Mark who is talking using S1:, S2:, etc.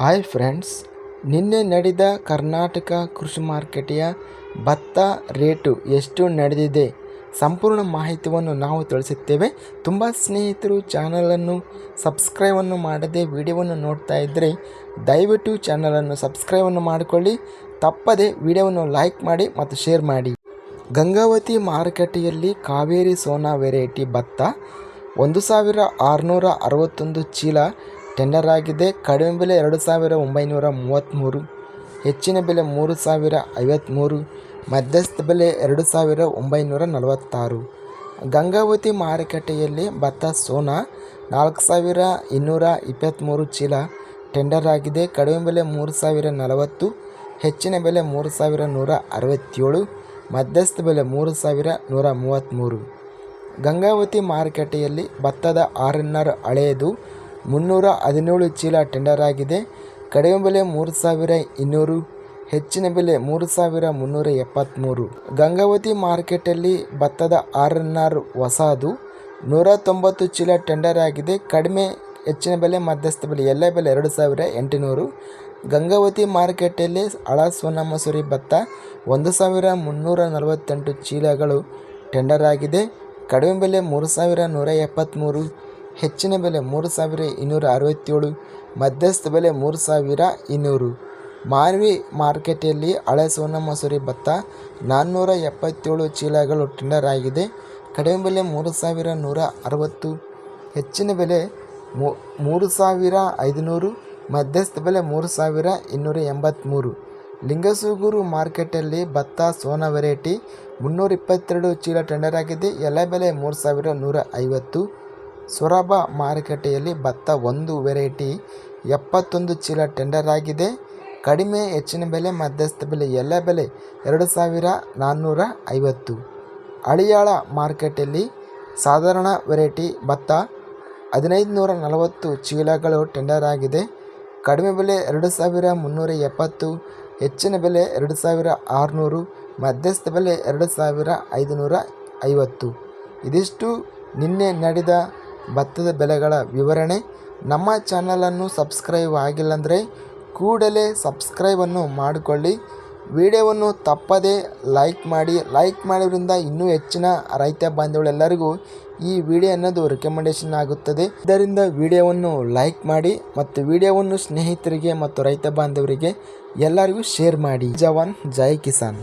S1: Hi friends ನಿನ್ನೆ ನಡೆದ ಕರ್ನಾಟಕ ಕೃಷಿ ಮಾರುಕಟ್ಟೆಯ ಭತ್ತ ರೇಟು ಎಷ್ಟು ನಡೆದಿದೆ ಸಂಪೂರ್ಣ ಮಾಹಿತಿಯನ್ನು ನಾವು ತಿಳಿಸುತ್ತೇವೆ. ತುಂಬ ಸ್ನೇಹಿತರು ಚಾನಲನ್ನು ಸಬ್ಸ್ಕ್ರೈಬನ್ನು ಮಾಡದೆ ವಿಡಿಯೋವನ್ನು ನೋಡ್ತಾ ಇದ್ದರೆ ದಯವಿಟ್ಟು ಚಾನಲನ್ನು ಸಬ್ಸ್ಕ್ರೈಬನ್ನು ಮಾಡಿಕೊಳ್ಳಿ. ತಪ್ಪದೆ ವಿಡಿಯೋವನ್ನು ಲೈಕ್ ಮಾಡಿ ಮತ್ತು ಶೇರ್ ಮಾಡಿ. ಗಂಗಾವತಿ ಮಾರುಕಟ್ಟೆಯಲ್ಲಿ ಕಾವೇರಿ ಸೋನಾ ವೆರೈಟಿ ಭತ್ತ ಒಂದು ಸಾವಿರ ಆರುನೂರ ಅರವತ್ತೊಂದು ಚೀಲ ಟೆಂಡರ್ ಆಗಿದೆ. ಕಡಿಮೆ ಬೆಲೆ ಎರಡು ಸಾವಿರ ಒಂಬೈನೂರ ಮೂವತ್ತ್ಮೂರು ಹೆಚ್ಚಿನ ಬೆಲೆ ಮೂರು ಸಾವಿರ ಐವತ್ತ್ಮೂರು ಮಧ್ಯಸ್ಥ ಬೆಲೆ ಎರಡು ಸಾವಿರ ಒಂಬೈನೂರ ನಲವತ್ತಾರು. ಗಂಗಾವತಿ ಮಾರುಕಟ್ಟೆಯಲ್ಲಿ ಭತ್ತ, ಸೋನಾ, ನಾಲ್ಕು ಸಾವಿರ ಇನ್ನೂರ ಇಪ್ಪತ್ತ್ಮೂರು ಚೀಲ ಟೆಂಡರ್ ಆಗಿದೆ. ಕಡಿಮೆ ಬೆಲೆ ಮೂರು ಸಾವಿರ ನಲವತ್ತು, ಹೆಚ್ಚಿನ ಬೆಲೆ ಮೂರು ಸಾವಿರ ನೂರ ಅರವತ್ತೇಳು, ಮಧ್ಯಸ್ಥ ಬೆಲೆ ಮೂರು ಸಾವಿರ ನೂರ ಮೂವತ್ತ್ಮೂರು ಗಂಗಾವತಿ ಮಾರುಕಟ್ಟೆಯಲ್ಲಿ ಭತ್ತದ ಆರ್ ಎನ್ ಆರ್ ಹಳೆಯದು ಮುನ್ನೂರ ಹದಿನೇಳು ಚೀಲ ಟೆಂಡರ್ ಆಗಿದೆ. ಕಡಿಮೆ ಬೆಲೆ ಮೂರು ಸಾವಿರ ಇನ್ನೂರು, ಹೆಚ್ಚಿನ ಬೆಲೆ ಮೂರು ಸಾವಿರ ಮುನ್ನೂರ ಎಪ್ಪತ್ತ್ಮೂರು ಗಂಗಾವತಿ ಮಾರ್ಕೆಟಲ್ಲಿ ಭತ್ತದ ಆರ್ ಎನ್ ಆರ್ ಹೊಸದು. ನೂರ ತೊಂಬತ್ತು ಚೀಲ ಟೆಂಡರ್ ಆಗಿದೆ. ಕಡಿಮೆ, ಹೆಚ್ಚಿನ ಬೆಲೆ, ಮಧ್ಯಸ್ಥ ಬೆಲೆ, ಎಲ್ಲ ಬೆಲೆ ಎರಡು ಸಾವಿರ ಎಂಟುನೂರು. ಗಂಗಾವತಿ ಮಾರ್ಕೆಟಲ್ಲಿ ಹಳ ಸೋನಾ ಮಸೂರಿ ಭತ್ತ ಒಂದು ಸಾವಿರ ಮುನ್ನೂರ ನಲವತ್ತೆಂಟು ಚೀಲಗಳು ಟೆಂಡರ್ ಆಗಿದೆ. ಕಡಿಮೆ ಬೆಲೆ ಮೂರು ಸಾವಿರ ನೂರ ಎಪ್ಪತ್ತ್ಮೂರು ಹೆಚ್ಚಿನ ಬೆಲೆ ಮೂರು ಸಾವಿರ ಇನ್ನೂರ ಅರವತ್ತೇಳು, ಮಧ್ಯಸ್ಥ ಬೆಲೆ ಮೂರು ಸಾವಿರ ಇನ್ನೂರು. ಮಾನ್ವಿ ಮಾರ್ಕೆಟಲ್ಲಿ ಹಳೆ ಸೋನಾ ಮಸೂರಿ ಭತ್ತ ನಾನ್ನೂರ ಎಪ್ಪತ್ತೇಳು ಚೀಲಗಳು ಟೆಂಡರ್ ಆಗಿದೆ ಕಡಿಮೆ ಬೆಲೆ ಮೂರು ಸಾವಿರ ನೂರ ಅರವತ್ತು, ಹೆಚ್ಚಿನ ಬೆಲೆ ಮೂರು ಸಾವಿರ ಐದುನೂರು, ಮಧ್ಯಸ್ಥ ಬೆಲೆ ಮೂರು ಸಾವಿರ ಇನ್ನೂರ ಎಂಬತ್ತ್ಮೂರು ಲಿಂಗಸೂಗೂರು ಮಾರ್ಕೆಟಲ್ಲಿ ಭತ್ತ ಸೋನಾ ವೆರೈಟಿ ಮುನ್ನೂರ ಇಪ್ಪತ್ತೆರಡು ಚೀಲ ಟೆಂಡರ್ ಆಗಿದೆ. ಎಲ್ಲ ಬೆಲೆ ಮೂರು ಸಾವಿರ ನೂರ ಐವತ್ತು ಸೊರಬ ಮಾರುಕಟ್ಟೆಯಲ್ಲಿ ಭತ್ತ ಒಂದು ವೆರೈಟಿ ಎಪ್ಪತ್ತೊಂದು ಚೀಲ ಟೆಂಡರ್ ಆಗಿದೆ. ಕಡಿಮೆ ಹೆಚ್ಚಿನ ಬೆಲೆ, ಮಧ್ಯಸ್ಥ ಬೆಲೆ, ಎಲ್ಲ ಬೆಲೆ ಎರಡು ಸಾವಿರ ನಾನ್ನೂರ ಐವತ್ತು ಅಳಿಯಾಳ ಮಾರ್ಕೆಟಲ್ಲಿ ಸಾಧಾರಣ ವೆರೈಟಿ ಭತ್ತ ಹದಿನೈದು ನೂರ ನಲವತ್ತು ಚೀಲಗಳು ಟೆಂಡರ್ ಆಗಿದೆ. ಕಡಿಮೆ ಬೆಲೆ ಎರಡು ಸಾವಿರ ಮುನ್ನೂರ ಎಪ್ಪತ್ತು ಹೆಚ್ಚಿನ ಬೆಲೆ ಎರಡು ಸಾವಿರ ಆರುನೂರು, ಮಧ್ಯಸ್ಥ ಬೆಲೆ ಎರಡು ಸಾವಿರ ಐದುನೂರ ಐವತ್ತು ಇದಿಷ್ಟು ನಿನ್ನೆ ನಡೆದ ಭತ್ತದ ಬೆಲೆಗಳ ವಿವರಣೆ. ನಮ್ಮ ಚಾನಲನ್ನು ಸಬ್ಸ್ಕ್ರೈಬ್ ಆಗಿಲ್ಲಂದರೆ ಕೂಡಲೇ ಸಬ್ಸ್ಕ್ರೈಬನ್ನು ಮಾಡಿಕೊಳ್ಳಿ. ವಿಡಿಯೋವನ್ನು ತಪ್ಪದೇ ಲೈಕ್ ಮಾಡಿ, ಲೈಕ್ ಮಾಡೋದ್ರಿಂದ ಇನ್ನೂ ಹೆಚ್ಚಿನ ರೈತ ಬಾಂಧವರೆಲ್ಲರಿಗೂ ಈ ವಿಡಿಯೋ ಅನ್ನೋದು ರೆಕಮೆಂಡೇಷನ್ ಆಗುತ್ತದೆ. ಇದರಿಂದ ವಿಡಿಯೋವನ್ನು ಲೈಕ್ ಮಾಡಿ ಮತ್ತು ವಿಡಿಯೋವನ್ನು ಸ್ನೇಹಿತರಿಗೆ ಮತ್ತು ರೈತ ಬಾಂಧವರಿಗೆ ಎಲ್ಲರಿಗೂ ಶೇರ್ ಮಾಡಿ. ಜವಾನ್, ಜೈ ಕಿಸಾನ್.